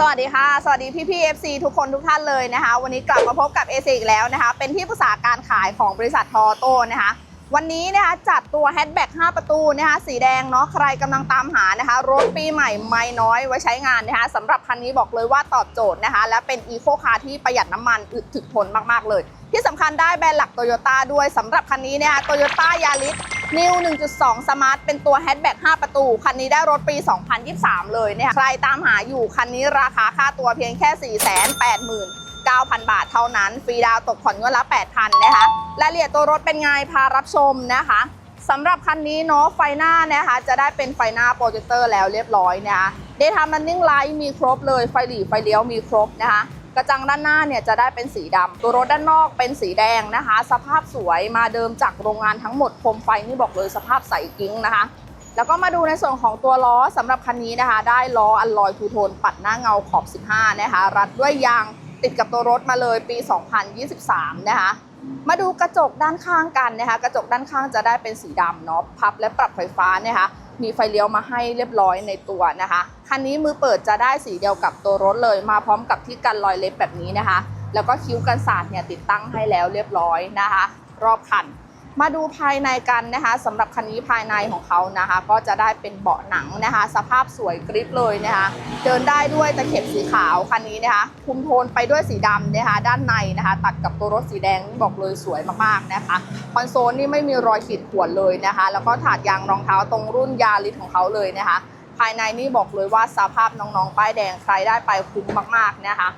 สวัสดีค่ะ สวัสดีพี่พี่ FC ทุกคนทุกท่านเลยนะคะ วันนี้กลับมาพบกับ AC อีกแล้วนะคะ เป็นที่ปรึกษาการขายของบริษัททอโต้นะคะ วันนี้นะคะจัดตัวแฮชแบ็ก5ประตูนะคะสีแดงเนาะใครกำลังตามหานะคะ รถปีใหม่ไม่น้อยไว้ใช้งานนะคะสำหรับคันนี้บอกเลยว่าตอบโจทย์นะคะ และเป็นอีโคคาร์ที่ประหยัดน้ำมันอึดถึกทนมากๆเลย ที่สำคัญได้แบรนด์หลักโตโยต้าด้วยสำหรับคันนี้นะคะโตโยต้ายาริส New 1.2 Smart เป็นตัวแฮชแบ็ก5ประตู คันนี้ได้รถปี 2023 เลยเนี่ยใครตามหาอยู่คันนี้ราคาค่าตัวเพียงแค่ 489,000 บาทเท่านั้น ฟรีดาวตกผ่อนงวดละ 8,000 นะคะรายละเอียดตัวรถเป็นไง พารับชมนะคะสำหรับคันนี้เนาะไฟหน้านะคะ จะได้เป็นไฟหน้าโปรเจคเตอร์แล้วเรียบร้อยนะคะได้ทำมันนิ่งไลท์มีครบเลยไฟหลีไฟเลี้ยวมีครบนะคะ กระจังด้านหน้าเนี่ยจะได้เป็นสีดำตัวรถด้านนอกเป็นสีแดงนะคะ สภาพสวยมาเดิมจากโรงงานทั้งหมดโคมไฟนี่บอกเลยสภาพใสกิ้งนะคะ แล้วก็มาดูในส่วนของตัวล้อสำหรับคันนี้นะคะ ได้ล้ออัลลอยทูโทนปัดหน้าเงาขอบ 15 นะคะ รัดด้วยยางติดกับตัวรถมาเลยปี 2023 นะคะมาดูกระจกด้านข้างกันนะคะ กระจกด้านข้างจะได้เป็นสีดำเนาะพับและปรับไฟฟ้านะคะ มีไฟเลี้ยวมาให้เรียบร้อยในตัวนะคะ คันนี้มือเปิดจะได้สีเดียวกับตัวรถเลย มาพร้อมกับที่กันรอยเล็บแบบนี้นะคะ แล้วก็คิ้วกันสาดเนี่ยติดตั้งให้แล้วเรียบร้อยนะคะ รอบคัน มาดูภายในกันนะคะสำหรับคันนี้ภายในของเขานะคะ ก็จะได้เป็นเบาะหนังนะคะ สภาพสวยกริบเลยนะคะ เดินได้ด้วยตะเข็บสีขาวคันนี้นะคะคุมโทนไปด้วยสีดำนะคะ ด้านในนะคะ ตัดกับตัวรถสีแดงบอกเลยสวยมากๆนะคะคอนโซลนี่ไม่มีรอยขีดข่วนเลยนะคะ แล้วก็ถาดยางรองเท้าตรงรุ่นยาลิสของเขาเลยนะคะ ภายในนี่บอกเลยว่าสภาพน้องๆป้ายแดงใครได้ไปคุ้มมากๆนะคะ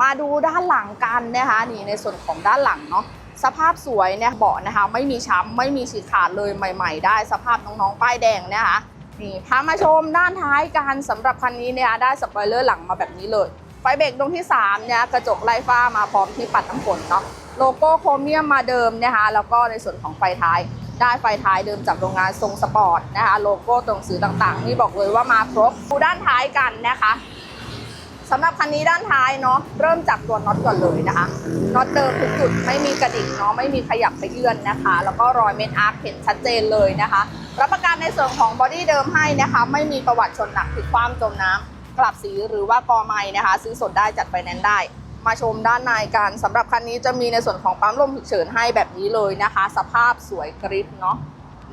มาดูด้านหลังกันนะคะนี่ในส่วนของด้านหลังเนาะ สภาพสวยเนี่ยเบาะนะคะ ไม่มีช้ำไม่มีฉีกขาดเลยใหม่ ๆ ได้สภาพน้องๆป้ายแดงนะคะนี่พามาชมด้านท้ายกันสำหรับคันนี้เนี่ยได้สปอยเลอร์หลังมาแบบนี้เลย ไฟเบรกดวงที่3เนี่ยกระจกไล่ฟ้ามาพร้อมที่ปัดน้ำฝนเนาะโลโก้โครเมียมมาเดิมนะคะแล้วก็ในส่วนของไฟท้าย ได้ไฟท้ายเดิมจากโรงงานทรงสปอร์ตนะคะโลโก้ตรงสื่อต่างๆ นี่บอกเลยว่ามาครบดูด้านท้ายกันนะคะ สำหรับคันนี้ด้านท้ายเนาะเริ่มจากตัวน็อตก่อนเลยนะคะน็อตเดิมทุกจุดไม่มีกระดิกเนาะไม่มีขยับขยื่นนะคะ แล้วก็รอยเมนอาร์คเห็นชัดเจนเลยนะคะรับประกันในส่วนของบอดี้เดิมให้นะคะ ไม่มีประวัติชนหนักผิดความจมน้ำกลับสีหรือว่ากอไม้นะคะ ซื้อสดได้จัดไฟแนนได้ มาชมด้านในกันสำหรับคันนี้จะมีในส่วนของปั๊มลมฉุกเฉินให้แบบนี้เลยนะคะ สภาพสวยกริบเนาะ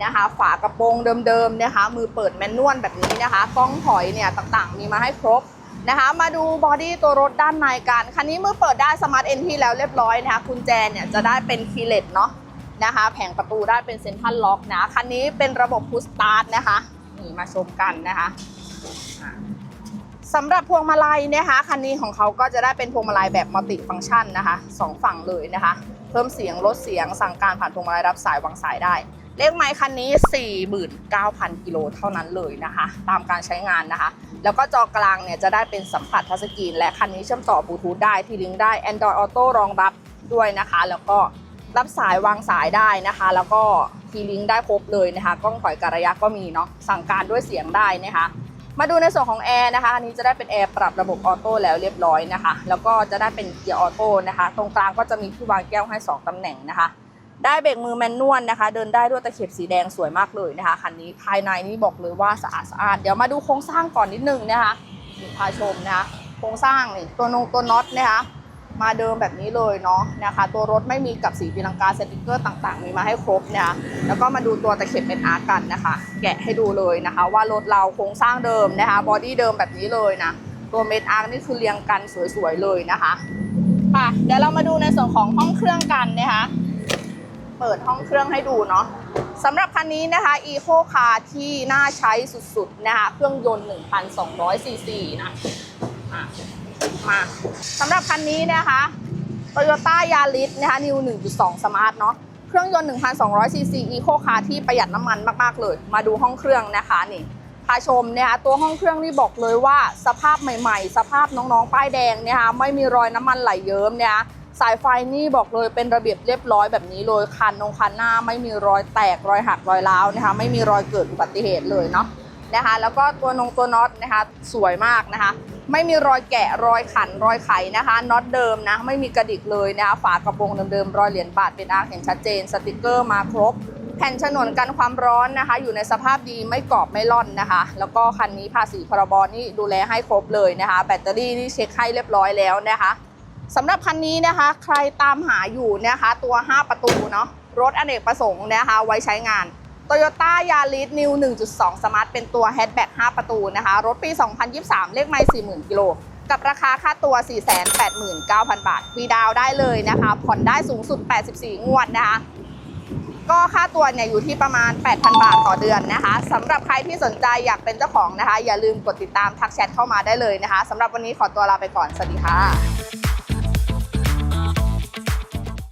นะคะฝากระโปรงเดิมๆนะคะ มือเปิดแมนนวลแบบนี้นะคะกล้องถอยเนี่ยต่างๆ มีมาให้ครบ นะคะ มาดูบอดี้ตัวรถด้านในกัน คันนี้เมื่อเปิดได้สมาร์ทเอนทีแล้วเรียบร้อยนะคะกุญแจเนี่ยจะได้เป็นคีเลสเนาะนะคะ แผงประตูได้เป็นเซ็นทรัลล็อกนะ คันนี้เป็นระบบพุชสตาร์ทนะคะ นี่มาชมกันนะคะอะสำหรับพวงมาลัยนะคะคันนี้ของเขาก็จะได้เป็นพวงมาลัยแบบมัลติฟังก์ชันนะคะสองฝั่งเลยนะคะ เพิ่มเสียงลดเสียงสั่งการผ่านพวงมาลัยรับสายวางสายได้ เลขไมค์คันนี้ 49,000 กิโลเท่านั้นเลยนะคะ ตามการใช้งานนะคะ แล้วก็จอกลางเนี่ยจะได้เป็นสัมผัสทัชสกรีน และคันนี้เชื่อมต่อบลูทูธได้ที่ลิงก์ได้ Android Auto รองรับด้วยนะคะ แล้วก็รับสายวางสายได้นะคะ แล้วก็ทีลิงก์ได้ครบเลยนะคะกล้องถอยกรระยะก็มีเนาะสั่งการด้วยเสียงได้นะคะมาดูในส่วนของแอร์นะคะอันนี้จะได้เป็นแอร์ปรับระบบออโต้แล้วเรียบร้อยนะคะ แล้วก็จะได้เป็นเกียร์ออโต้นะคะ ตรงกลางก็จะมีที่วางแก้วให้ 2 ตำแหน่งนะคะ ได้เบรกมือแมนนวลนะคะ เดินได้ด้วยตะเข็บสีแดงสวยมากเลยนะคะคันนี้ภายในนี่บอกเลยว่าสะอาดสะอาดเดี๋ยวมาดูโครงสร้างก่อนนิดนึงนะคะพาชมนะคะโครงสร้างนี่ตัวนงตัวน็อตนะคะมาเดิมแบบนี้เลยเนาะนะคะ ตัวรถไม่มีกับสีปีลังกาสติกเกอร์ต่างๆ มีมาให้ครบนะคะแล้วก็มาดูตัวตะเข็บเป็นอาร์กันนะคะ แกะให้ดูเลยนะคะ ว่ารถเราโครงสร้างเดิมนะคะบอดี้เดิมแบบนี้เลยนะตัวเมดอาร์นี่คือเรียงกันสวยๆเลยนะคะค่ะเดี๋ยวเรามาดูในส่วนของห้องเครื่องกันนะคะ เปิดห้องเครื่องให้ดูเนาะสำหรับคันนี้นะคะ Eco Car ที่น่าใช้สุดๆนะคะเครื่องยนต์ 1,200 ซีซีนะะมาสำหรับคันนี้นะคะ Toyota Yaris นะคะ New 1.2 Smart เนาะเครื่องยนต์ 1,200 ซีซี Eco Car ที่ประหยัดน้ำมันมากๆเลย มาดูห้องเครื่องนะคะนี่พาชมนะคะตัวห้องเครื่องนี่บอกเลยว่าสภาพใหม่ ๆ สภาพน้องๆ ป้ายแดงนะคะไม่มีรอยน้ำมันไหลเยิ้มนะคะ สายไฟนี่บอกเลยเป็นระเบียบเรียบร้อยแบบนี้เลยคันนงคันหน้าไม่มีรอยแตกรอยหักรอยร้าวนะคะไม่มีรอยเกิดอุบัติเหตุเลยเนาะนะคะแล้วก็ตัวนงตัวน็อตนะคะสวยมากนะคะ ไม่มีรอยแกะรอยขันรอยไขนะคะน็อตเดิมนะไม่มีกระดิกเลยนะคะฝากระโปรงเดิมๆรอยเหรียญบาทเป็นอาร์เห็นชัดเจน สติกเกอร์มาครบ แผ่นฉนวนกันความร้อนนะคะ อยู่ในสภาพดีไม่กรอบไม่ล่อนนะคะ แล้วก็คันนี้ภาษีพรบนี่ดูแลให้ครบเลยนะคะ แบตเตอรี่นี่เช็คให้เรียบร้อยแล้วนะคะ สำหรับคันนี้นะคะ ใครตามหาอยู่นะคะ ตัว 5 ประตูเนาะรถอเนกประสงค์นะคะ ไว้ใช้งาน Toyota Yaris New 1.2 Smart เป็นตัว Hatchback 5 ประตูนะคะ รถปี 2023 เลขไม่40,000 กิโล กับราคาค่าตัว 489,000 บาทฟรีดาวได้เลยนะคะ ผ่อนได้สูงสุด 84 งวดนะคะ ก็ค่าตัวเนี่ยอยู่ที่ประมาณ 8,000 บาทต่อเดือนนะคะสำหรับใครที่สนใจอยากเป็นเจ้าของนะคะ อย่าลืมกดติดตามทักแชทเข้ามาได้เลยนะคะสำหรับวันนี้ขอตัวลาไปก่อน สวัสดีค่ะ